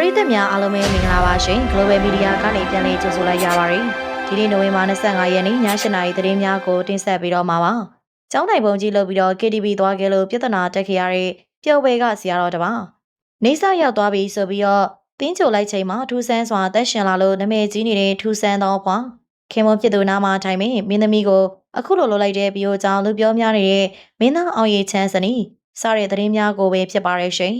ရိသတ်များအားလုံးပဲမင်္ဂလာပါရှင် Global Media ကနေပြန်လည်ကြိုဆိုလိုက်ရပါတယ်ဒီနေ့နိုဝင်ဘာ25ရက်နေ့ည7:00နာရီသတင်းများကိုတင်ဆက်ပေးတော့မှာပါကျောင်းတိုင်ပုံကြီးလုပ်ပြီးတော့ KTV သွားခဲ့လို့ပြဿနာတက်ခဲ့ရတဲ့ပျော်ပွဲကဆရာတော်တပါနေဆရောက်သွားပြီဆိုပြီးတော့တင်းချိုလိုက်ချိန်မှာထူဆန်းစွာတက်ရှင်လာလို့နာမည်ကြီးနေတဲ့ထူဆန်းသောဘွားခင်မွန်ဖြစ်သူနာမှာထိုင်မင်းမင်းသမီးကိုအခုလိုလိုလိုက်တဲ့ဘီယိုကြောင့်လူပြောများနေတဲ့မင်းသားအောင်ရည်ချမ်းစနီးစတဲ့သတင်းများကိုပဲဖြစ်ပါရဲ့ရှင်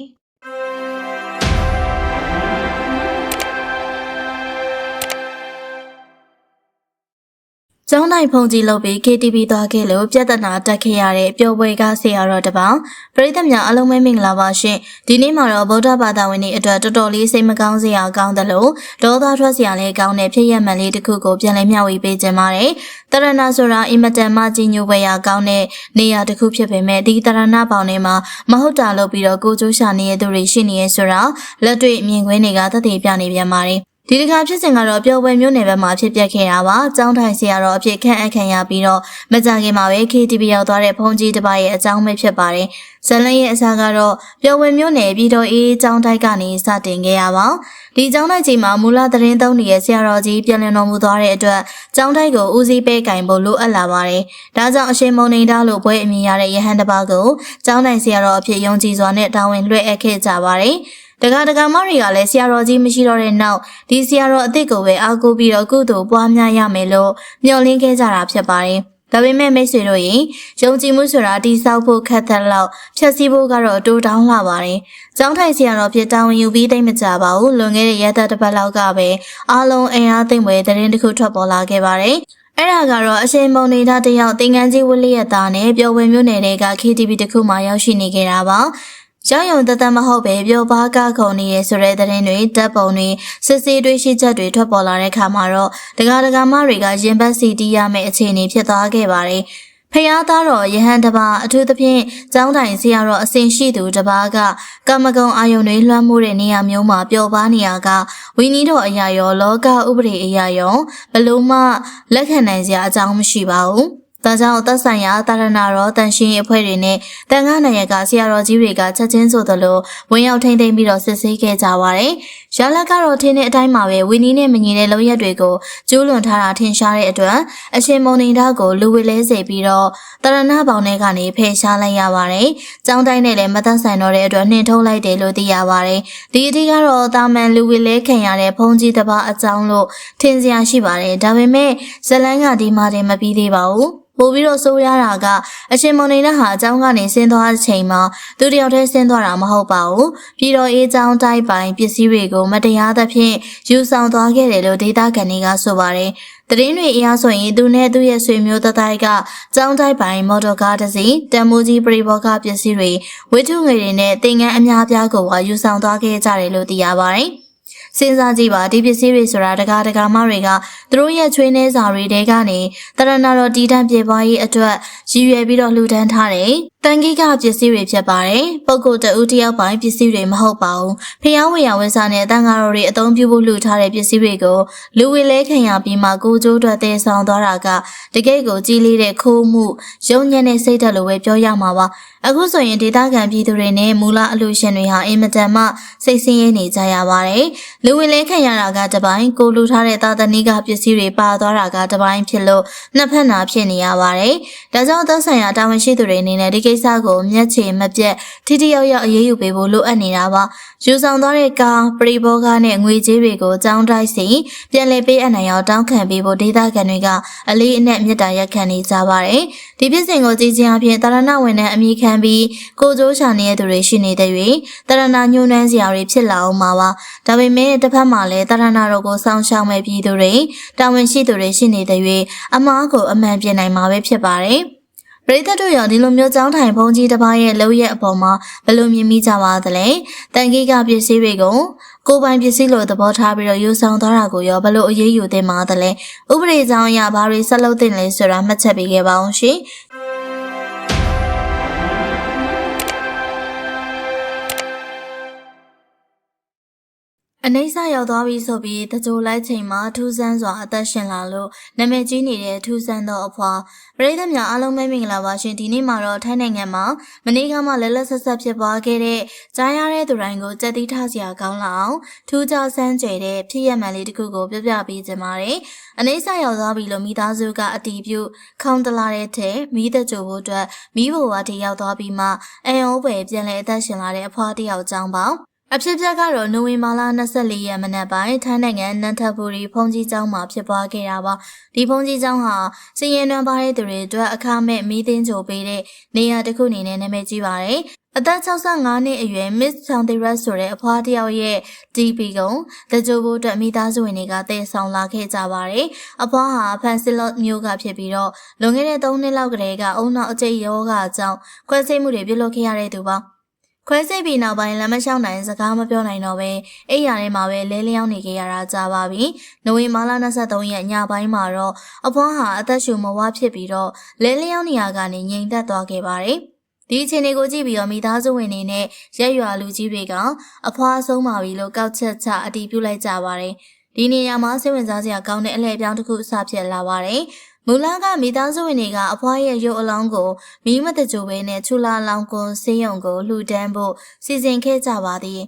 ကျောင်းတိုင်းဖုန်ကြီးလုပ်ပြီး KTV သွားခဲ့လို့ပြဿနာတက်ခဲ့ရတဲ့ပျော်ပွဲကားဆရာတော်တစ်ပောင်ပရိသတ်များအလုံးမဲမင်္ဂလာပါရှင်ဒီနေ့မှာတော့ဗုဒ္ဓဘာသာဝင်တွေအတွက်တော်တော်လေးစိတ်မကောင်းစရာကောင်းတယ်လို့ဒေါသထွက်စရာလည်းကောင်းတဲ့ဖြစ်ရမှန်လေးတစ်ခုကိုပြန်လည်မျှဝေပေးခြင်းပါတယ်တရဏဆိုတာအင်မတန်မှကြီးညိုပွဲရာကောင်းတဲ့နေရာတစ်ခုဖြစ်ပေမဲ့ဒီတရဏပေါင်ထဲမှာမဟုတ်တာလုပ်ပြီးတော့ကိုကျိုးရှာနေတဲ့သူတွေရှိနေရဆိုတာလက်တွေ့မြင်ကွင်းတွေကသက်သေပြနေပြန်ပါတယ် ဒီတစ်ခါဖြစ်စဉ်ကတော့ပျော်ပွဲမျိုးနယ်ဘက်မှာဖြစ်ပျက်ခဲ့တာပါ။ကျောင်းထိုင်ဆရာတော်အဖြစ်ခန့်အပ်ခံရပြီးတော့မကြခင်မှာပဲ KTV ရောက်သွားတဲ့ဖုန်ကြီးတစ်ပါးရဲ့အကြောင်းပဲဖြစ်ပါတယ်။ဇလန်ရဲ့အစားကတော့ပျော်ပွဲမျိုးနယ်ပြည်တော်အေးကျောင်းတိုက်ကနေစတင်ခဲ့ရပါ။ဒီကျောင်းတိုက်ချိန်မှာမူလသတင်းသုံးနေတဲ့ဆရာတော်ကြီးပြန်လည်တော်မူသွားတဲ့အတွက်ကျောင်းတိုက်ကိုဦးစီးပေးကင်ဖို့လိုအပ်လာပါတယ်။ဒါကြောင့်အရှင်မုံနေတာလို့ဘွဲအမည်ရတဲ့ယဟန်တစ်ပါးကိုကျောင်းတိုက်ဆရာတော်အဖြစ်ယုံကြည်စွာနဲ့တာဝန်လွှဲအပ်ခဲ့ကြပါတယ်။ တက္ကတက္ကမတွေကလည်းဆရာတော်ကြီးမရှိတော့တဲ့နောက်ဒီဆရာတော်အစ်စ်ကိုပဲအားကိုးပြီးတော့ကုသိုလ်ပွားများရမယ်လို့မျှော်လင့်ခဲ့ကြတာဖြစ်ပါတယ်။ဒါပေမဲ့မိတ်ဆွေတို့ရင်ယုံကြည်မှုဆိုတာတိဆောက်ဖို့ခက်တဲ့လောက်ဖြည့်ဆည်းဖို့ကတော့အတူတောင်းလာပါတယ်။ကျောင်းထိုင်ဆရာတော်ဖြစ်တောင်းယူပြီးတိတ်မကြပါဘူး။လွန်ခဲ့တဲ့ရက်သက်တစ်ပတ်လောက်ကပဲအားလုံးအင်အားသိမ့်ပွဲသတင်းတစ်ခုထွက်ပေါ်လာခဲ့ပါတယ်။အဲ့ဒါကတော့အရှင်မုံနေတာတယောက်တင်ငန်းကြီးဝလိရတာနဲ့ပျော်ဝင်မျိုးနယ်တွေက KTV တခုမှရောက်ရှိနေခဲ့တာပါ။ ရောက်ယုံတသက်မဟုတ်ပဲပျော်ပါကခုန်နေရဆိုတဲ့သတင်းတွေတပ်ပုံတွေစစ်စေးတွေးရှိချက်တွေထွက်ပေါ်လာတဲ့ခါမှာတော့ဒကာဒကာမတွေကရင်ဘတ်စီတီးရမယ့်အခြေအနေဖြစ်သွားခဲ့ပါတယ်ဖျားသားတော်ယဟန်တပါအထူးသဖြင့်ကျောင်းတိုင်ဆရာတော်အစဉ်ရှိသူတပါကကမ္မကုံအာယုန်တွေလွှမ်းမိုးတဲ့နေရာမျိုးမှာပျော်ပါနေရကဝီနီးတော်အရာရောလောကဥပဒေအရာရောဘလို့မှလက်ခံနိုင်စရာအကြောင်းမရှိပါဘူး။ ဒါကြောင့်သက်ဆိုင်ရာတာရဏရောတန်ရှင်းအဖွဲ့တွေနဲ့တန်ခါနိုင်ရကဆရာတော်ကြီးတွေကချက်ချင်းဆိုသလိုဝင်ရောက်ထိမ့်သိမ်းပြီးတော့စစ်ဆေးခဲ့ကြပါတယ်။ရလက်ကတော့ထင်းတဲ့အတိုင်းမှာပဲဝီနီးနဲ့မညီတဲ့လုံရက်တွေကိုကျူးလွန်ထားတာထင်ရှားတဲ့အတွက်အရှင်မုံနေတာကိုလူဝေလဲစေပြီးတော့တရဏဘောင်ထဲကနေဖယ်ရှားလိုက်ရပါတယ်။ကျောင်းတိုင်းနဲ့လည်းမသက်ဆိုင်တော့တဲ့အတွက်နှင်ထုတ်လိုက်တယ်လို့သိရပါတယ်။ဒီအထိကတော့တာမန်လူဝေလဲခံရတဲ့ဘုံကြီးတစ်ပါးအကြောင်းလို့ထင်စရာရှိပါတယ်။ဒါပေမဲ့ဇလန်းကဒီမှာတည်းမပြီးသေးပါဘူး။ ပို့ပြီးတော့ဆိုးရတာကအရှင်မုံနေတဲ့ဟာအကြောင်းကနေဆင်းသွားတဲ့ချိန်မှာသူတယောက်တည်းဆင်းသွားတာမဟုတ်ပါဘူးပြည်တော်အေးချောင်းတိုက်ပိုင်ပစ္စည်းတွေကိုမတရားသဖြင့်ယူဆောင်သွားခဲ့တယ်လို့ဒေတာကန်တွေကဆိုပါတယ်တရင်တွေအရဆိုရင်သူနဲ့သူ့ရဲ့ဆွေမျိုးသားတိုင်းကကြောင်းတိုက်ပိုင်မော်တော်ကားတစ်စီးတန်မိုးကြီးပရိဘောဂပစ္စည်းတွေဝိထုငွေတွေနဲ့တင်ငန်းအများအပြားကိုဝါယူဆောင်သွားခဲ့ကြတယ်လို့သိရပါတယ်။ စဉ်းစားကြည့်ပါဒီပစ္စည်းတွေဆိုတာတကားတကားမတွေကသူတို့ရဲ့ချွေးနှဲစာတွေတဲကနေတရဏတော်တီးတန့်ပြေပွားရေးအတွက်ရည်ရွယ်ပြီးတော့လှူဒန်းထားတယ်။တန်ကြီးကပစ္စည်းတွေဖြစ်ပါတယ်။ပုဂ္ဂိုလ်တဦးတယောက်ပိုင်းပစ္စည်းတွေမဟုတ်ပါဘူး။ဖျားဝေယဝဆာနဲ့တန်ဃာတော်တွေအသုံးပြုဖို့လှူထားတဲ့ပစ္စည်းတွေကိုလူဝေလဲခံရပြီးမှကိုကျိုးအတွက်တည်ဆောင်သွားတာကတကယ့်ကိုကြီးလေးတဲ့ခိုးမှုရုံညံ့တဲ့စိတ်ဓာတ်လိုပဲပြောရမှာပါ။အခုဆိုရင်ဒေသခံပြည်သူတွေနဲ့မူလအလူရှင်တွေဟာအင်မတန်မှစိတ်ဆင်းရဲနေကြရပါတယ်။လူဝင်လဲခံရတာကတပိုင်းကိုလူထားတဲ့သာသနိကပစ္စည်းတွေပါသွားတာကတပိုင်းဖြစ်လို့နှစ်ဖက်နာဖြစ်နေရပါတယ်။ဒါကြောင့်သက်ဆိုင်ရာတာဝန်ရှိသူတွေအနေနဲ့ဒီကိစ္စကိုမျက်ခြေမပြတ်ထိထိရောက်ရောက်အရေးယူပေးဖို့လိုအပ်နေတာပါ။ယူဆောင်သွားတဲ့ကားပရိဘောဂနဲ့ငွေကြေးတွေကိုចောင်းတိုက်စီပြန်လည်ပေးအပ်နိုင်အောင်တောင်းခံပေးဖို့ဒေသခံတွေကအလေးအနက်မြစ်တာရက်ခံနေကြပါတယ်။ဒီဖြစ်စဉ်ကိုကြည်ချင်းအဖြစ်တာရဏဝန်ထမ်းအမိခံပြီးကိုကျိုးချာနေတဲ့သူတွေရှိနေတဲ့၍တာရဏညှိုးနှမ်းစရာတွေဖြစ်လာအောင်မှာပါ။ဒါပေမဲ့တစ်ဖက်မှာလည်းတာရဏတော်ကိုစောင့်ရှောက်မဲ့ပြည်သူတွေတာဝန်ရှိသူတွေရှိနေတဲ့၍အမားကိုအမှန်ပြင်နိုင်မှာပဲဖြစ်ပါတယ်။ ပရိသတ်တို့ရောဒီလိုမျိုးចောင်းထိုင်ဘုံကြီးတစ်ပါးရဲ့လှုပ်ရက်အပေါ်မှာဘယ်လိုမြင်မိကြပါသလဲ။တန်ကြီးကပစ္စည်းတွေကိုကိုယ်ပိုင်ပစ္စည်းလိုသဘောထားပြီးတော့ယူဆောင်သွားတာကိုရောဘယ်လိုအရေးယူသင့်ပါသလဲ။ဥပဒေကြောင်းအရဘာတွေဆက်လုပ်သင့်လဲဆိုတာမှတ်ချက်ပေးခဲ့ပါအောင်ရှင်။ အနိစ္စရောက်သွားပြီဆိုပြီးတကြိုလိုက်ချိန်မှာထူးဆန်းစွာအသက်ရှင်လာလို့နာမည်ကြီးနေတဲ့ထူးဆန်းသောအဖွာပရိသတ်များအားလုံးပဲမင်္ဂလာပါရှင်ဒီနေ့မှာတော့ထိုင်းနိုင်ငံမှာမနေ့ကမှလက်လက်ဆက်ဆက်ဖြစ်ပွားခဲ့တဲ့ကြားရတဲ့သူတိုင်းကိုကြက်တိထစရာကောင်းလာအောင်ထူးခြားဆန်းကျယ်တဲ့ဖြစ်ရမှန်လေးတစ်ခုကိုပြပြပေးခြင်းပါတယ်အနိစ္စရောက်သွားပြီလို့မိသားစုကအတီးပြုခေါင်းတလာတဲ့ထဲမိသက်ကြိုဖို့အတွက်မိဘဝတည်ရောက်သွားပြီးမှအယုံပဲပြန်လဲအသက်ရှင်လာတဲ့အဖွာတစ်ယောက်ကြောင်းပါ အဖြစ်ပြက်ကတော့နိုဝင်ဘာလ24ရက်မနက်ပိုင်းထိုင်းနိုင်ငံနန်ထဘူရီဖုန်ကြီးကျောင်းမှာဖြစ်ပွားခဲ့တာပါဒီဖုန်ကြီးကျောင်းဟာစည်ရင်တွင်ပါတဲ့သူတွေအတွက်အခမဲ့မီးသင်းကြိုပေးတဲ့နေရာတစ်ခုအနေနဲ့နာမည်ကြီးပါတယ်အသက်65နှစ်အရွယ် Miss Chantirat ဆိုတဲ့အဖွားတစ်ယောက်ရဲ့ DP ကုံတကြိုဖို့အတွက်မိသားစုဝင်တွေကတည်ဆောင်လာခဲ့ကြပါတယ်။အဖွားဟာဖန်ဆီလော့မျိုးကဖြစ်ပြီးတော့လွန်ခဲ့တဲ့3နှစ်လောက်ကတည်းကအုံနောက်အကျိတ်ယောဂအကြောင်းခွဲစိတ်မှုတွေပြုလုပ်ခဲ့ရတဲ့သူပါ။ ခွဲစိတ်ပြီးနောက်ပိုင်းလမ်းမလျှောက်နိုင်စကားမပြောနိုင်တော့ပဲအိယာထဲမှာပဲလဲလျောင်းနေကြရတာကြာပါပြီ။နိုဝင်ဘာလ23ရက်ညပိုင်းမှာတော့အဖွားဟာအသက်ရှူမဝဖြစ်ပြီးတော့လဲလျောင်းနေရကနေငြိမ်သက်သွားခဲ့ပါတယ်။ဒီအခြေအနေကိုကြည့်ပြီးတော့မိသားစုဝင်တွေနဲ့ရက်ရွာလူကြီးတွေကအဖွားဆုံးပါပြီလို့ကောက်ချက်ချအတီးပြုလိုက်ကြပါတယ်။ဒီနေရာမှာစိတ်ဝင်စားစရာကောင်းတဲ့အလှည့်ပြောင်းတစ်ခုအစဖြစ်လာပါတယ်။ မူလကမိသားစုဝင်တွေကအဖွားရဲ့ရုပ်အလောင်းကိုမီးမတကြိုပဲနဲ့ချူလာလောင်ကွန်ဆေးရုံကိုလှူဒန်းဖို့စီစဉ်ခဲ့ကြပါသည်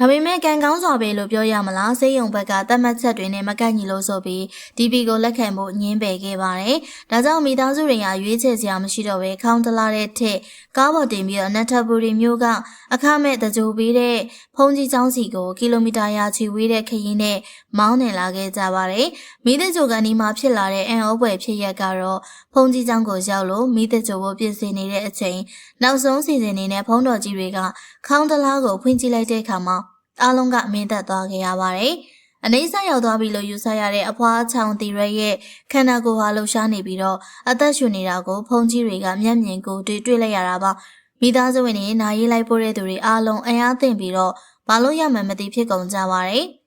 ဒါပေမဲ့ကံကောင်းစွာပဲလို့ပြောရမလားဆေးရုံဘက်ကတတ်မှတ်ချက်တွေနဲ့မကန့်ညီလို့ဆိုပြီး DP ကိုလက်ခံဖို့ညှင်းပယ်ခဲ့ပါတယ်။ဒါကြောင့်မိသားစုတွေကရွေးချယ်စရာမရှိတော့ပဲခေါင်းတလားတဲ့ထက်ကားပေါ်တင်ပြီးတော့နတ်ထဘူရီမျိုးကအခမဲ့တကြိုပေးတဲ့ဖုန်ကြီးချောင်းစီကိုကီလိုမီတာရာချီဝေးတဲ့ခရီးနဲ့မောင်းနေလာခဲ့ကြပါတယ်။မိသက်ကြိုကန်ဒီမှာဖြစ်လာတဲ့အန်အိုးပွဲဖြစ်ရက်ကတော့ဖုန်ကြီးချောင်းကိုရောက်လို့မိသက်ကြိုကိုပြင်ဆင်နေတဲ့အချိန် နောက်ဆုံးစီစဉ်နေတဲ့ဖုန်းတော်ကြီးတွေကခေါင်းတလားကိုဖွင့်ကြည့်လိုက်တဲ့အခါမှာအားလုံးကမင်းသက်သွားခဲ့ရပါတယ်။အနေဆရောက်သွားပြီလို့ယူဆရတဲ့အဖွားချောင်တီရဲရဲ့ခန္ဓာကိုယ်ဟာလှုပ်ရှားနေပြီးတော့အသက်ရှူနေတာကိုဖုန်ကြီးတွေကမျက်မြင်ကိုတွေ့တွေ့လိုက်ရတာပါ။မိသားစုဝင်တွေနာရေးလိုက်ပို့တဲ့သူတွေအားလုံးအင်အားသင့်ပြီးတော့ဘာလို့ရမှန်းမသိဖြစ်ကုန်ကြပါတယ်။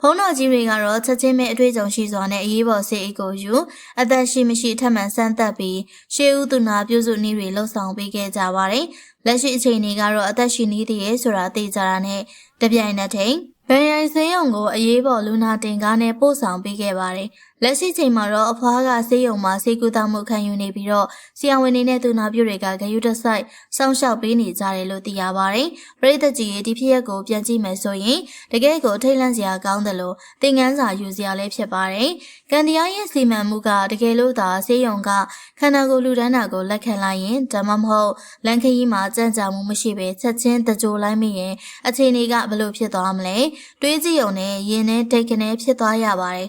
ဖုန်းတော်ကြီးတွေကတော့ချက်ချင်းပဲအတွေ့အကြုံရှိစွာနဲ့အရေးပေါ်ဆေးအိတ်ကိုယူအသက်ရှိမရှိထပ်မံဆန်းသက်ပြီးရှေးဦးသူနာပြုစုနည်းတွေလှုပ်ဆောင်ပေးခဲ့ကြပါတယ်။လက်ရှိအချိန်တွေကတော့အသက်ရှိနေသေးရဲ့ဆိုတာသိကြတာနဲ့တပြိုင်နက်တည်းဗန်ရိုင်ဆေးရုံကိုအရေးပေါ်လူနာတင်ကားနဲ့ပို့ဆောင်ပေးခဲ့ပါတယ်။ လက်ရှိချိန်မှာတော့အဖွားကဆေးရုံမှာဆေးကုသမှုခံယူနေပြီးတော့ဆရာဝန်တွေနဲ့သူနာပြုတွေကဂရုတစိုက်စောင့်ရှောက်ပေးနေကြတယ်လို့သိရပါတယ်။ပရိသတ်ကြီးရဲ့ဒီဖြစ်ရပ်ကိုပြန်ကြည့်မယ်ဆိုရင်တကယ်ကိုထိတ်လန့်စရာကောင်းတယ်လို့သင်ခန်းစာယူစရာလည်းဖြစ်ပါတယ်။ကန်တရားရဲ့စီမံမှုကတကယ်လို့သာဆေးရုံကခန္ဓာကိုယ်လူဒန်းတာကိုလက်ခံလိုက်ရင်ဒါမှမဟုတ်လန်ခရီးမှာကြံ့ကြာမှုမရှိဘဲချက်ချင်းတကြိုလိုက်မိရင်အခြေအနေကဘလို့ဖြစ်သွားမလဲတွေးကြည့်ုံနဲ့ရင်နဲ့တိတ်ကနေဖြစ်သွားရပါတယ်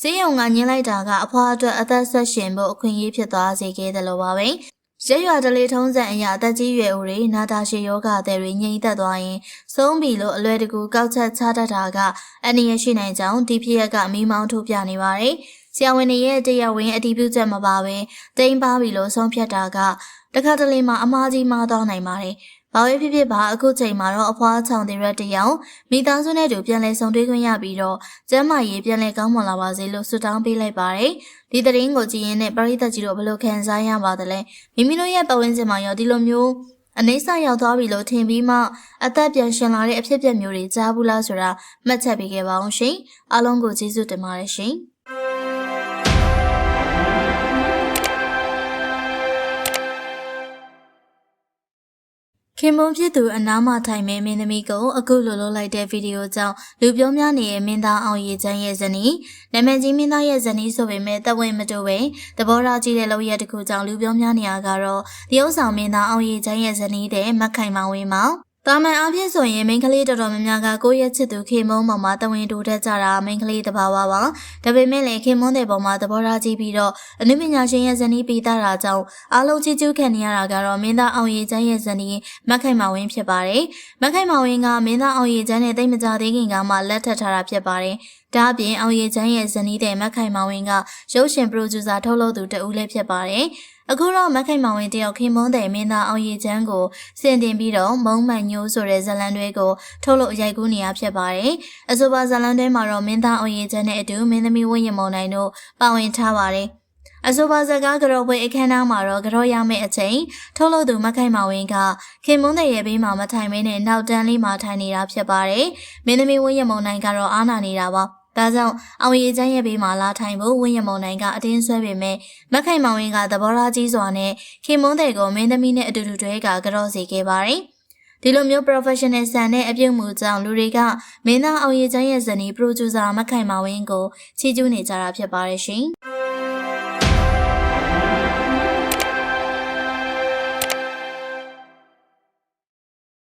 ဈေးရုံကညင်းလိုက်တာကအဖွားအတွက်အသက်ဆက်ရှင်ဖို့အခွင့်အရေးဖြစ်သွားစေခဲ့တယ်လို့ပါပဲရက်ရွာတလေထုံးစံအရာအသက်ကြီးရွယ်ဦးတွေနာတာရှည်ယောဂတဲ့တွေငြိမ့်သက်သွားရင်ဆုံးပြီလို့အလွယ်တကူကောက်ချက်ချတတ်တာကအနည်းရရှိနိုင်ကြောင်းဒီဖြစ်ရကမိမောင်းထုတ်ပြနေပါတယ်ဆရာဝန်တွေရဲ့တရားဝင်အတည်ပြုချက်မပါဘဲတိမ့်ပါပြီလို့ဆုံးဖြတ်တာကတခါတလေမှအမားကြီးမားသွားနိုင်ပါတယ် ဘာပဲဖြစ်ဖြစ်ပါအခုချိန်မှာတော့အဖွားချောင်းတဲ့ရက်တယောက်မိသားစုနဲ့တူပြန်လည်ဆုံတွေ့ခွင့်ရပြီးတော့ကျမ်းမာရေးပြန်လည်ကောင်းမွန်လာပါစေလို့ဆုတောင်းပေးလိုက်ပါတယ်။ဒီသတင်းကိုကြည့်ရင်လည်းပရိသတ်ကြီးတို့ဘယ်လိုခံစားရပါသလဲ။မိမိတို့ရဲ့ပတ်ဝန်းကျင်မှာရောဒီလိုမျိုးအနေဆရောက်သွားပြီလို့ထင်ပြီးမှအသက်ပြန်ရှင်လာတဲ့အဖြစ်အပျက်မျိုးတွေကြားဘူးလားဆိုတာမှတ်ချက်ပေးခဲ့ပါအောင်ရှင်။အားလုံးကိုကျေးဇူးတင်ပါတယ်ရှင်။ ခင်မုံဖြစ်သူအနားမှာထိုင်မဲ့မင်းသမီးကိုအခုလိုလုပ်လိုက်တဲ့ဗီဒီယိုကြောင့်လူပြောများနေတဲ့မင်းသားအောင်ရည်ချမ်းရဲ့ဇနီးနာမည်ကြီးမင်းသားရဲ့ဇနီးဆိုပေမဲ့တဝင်းမတူပဲသဘောထားကြီးတဲ့လောက်ရတစ်ခုကြောင့်လူပြောများနေရကတော့တရုတ်ဆောင်မင်းသားအောင်ရည်ချမ်းရဲ့ဇနီးတဲ့မက်ခိုင်မောင်ဝင်းမောင် တာမန်အားဖြင့်ဆိုရင်မိန်းကလေးတော်တော်များများကကိုယ့်ရဲ့ချစ်သူခေမုန်းပေါ်မှာတဝင်းတိုးတက်ကြတာမိန်းကလေးတဘာဝပါဒါပေမဲ့လည်းခေမုန်းတဲ့ပေါ်မှာသဘောထားကြီးပြီးတော့အနုပညာရှင်ရဲ့ဇနီးပေးတာတာကြောင့်အားလုံးချစ်ကျူးခံနေရတာကတော့မင်းသားအောင်ရည်ချမ်းရဲ့ဇနီးမက်ခိုင်မောင်ဝင်းဖြစ်ပါတယ်မက်ခိုင်မောင်ဝင်းကမင်းသားအောင်ရည်ချမ်းနဲ့တိတ်မကြသေးခင်ကမှလက်ထပ်ထားတာဖြစ်ပါတယ်ဒါအပြင်အောင်ရည်ချမ်းရဲ့ဇနီးတဲ့မက်ခိုင်မောင်ဝင်းကရုပ်ရှင်ပရိုဂျူဆာထုတ်လုပ်သူတဦးလည်းဖြစ်ပါတယ် အခုတော့မက်ခိုင်မောင်ဝင်တယောက်ခင်မုန်းတဲ့မင်းသားအောင်ရည်ချမ်းကိုစင်တင်ပြီးတော့မုံမှန်ညိုးဆိုတဲ့ဇလန်တွေကိုထုတ်လို့ရိုက်ကူးနေရဖြစ်ပါတယ်။အဆိုပါဇလန်တွေမှာတော့မင်းသားအောင်ရည်ချမ်းနဲ့အတူမင်းသမီးဝင်းရမုံနိုင်တို့ပါဝင်ထားပါတယ်။အဆိုပါဇက်ကားကြော်ပွဲအခမ်းအနားမှာတော့ကြော်ရမယ့်အချိန်ထုတ်လို့သူမခိုင်မဝင်းကခင်မွန်းတဲ့ရဲ့ဘေးမှာမထိုင်မင်းနဲ့နောက်တန်းလေးမှာထိုင်နေတာဖြစ်ပါတယ်။မင်းသမီးဝင်းရမုံနိုင်ကတော့အားနာနေတာပါ။ ဒါကြောင့်အောင်ရီချမ်းရဲ့ဘေးမှာလာထိုင်ဖို့ဝင်းရမုံနိုင်ကအတင်းဆွဲပေမဲ့မခိုင်မဝင်းကသဘောထားကြီးစွာနဲ့ခင်မွန်းတဲ့ကိုမင်းသမီးနဲ့အတူတူတွဲကကြော်စီခဲ့ပါတယ်။ဒီလိုမျိုး professional ဆန်တဲ့အပြုတ်မှုကြောင့်လူတွေကမင်းသားအောင်ရီချမ်းရဲ့ဇနီး producer မခိုင်မဝင်းကိုချီးကျူးနေကြတာဖြစ်ပါတယ်ရှင်။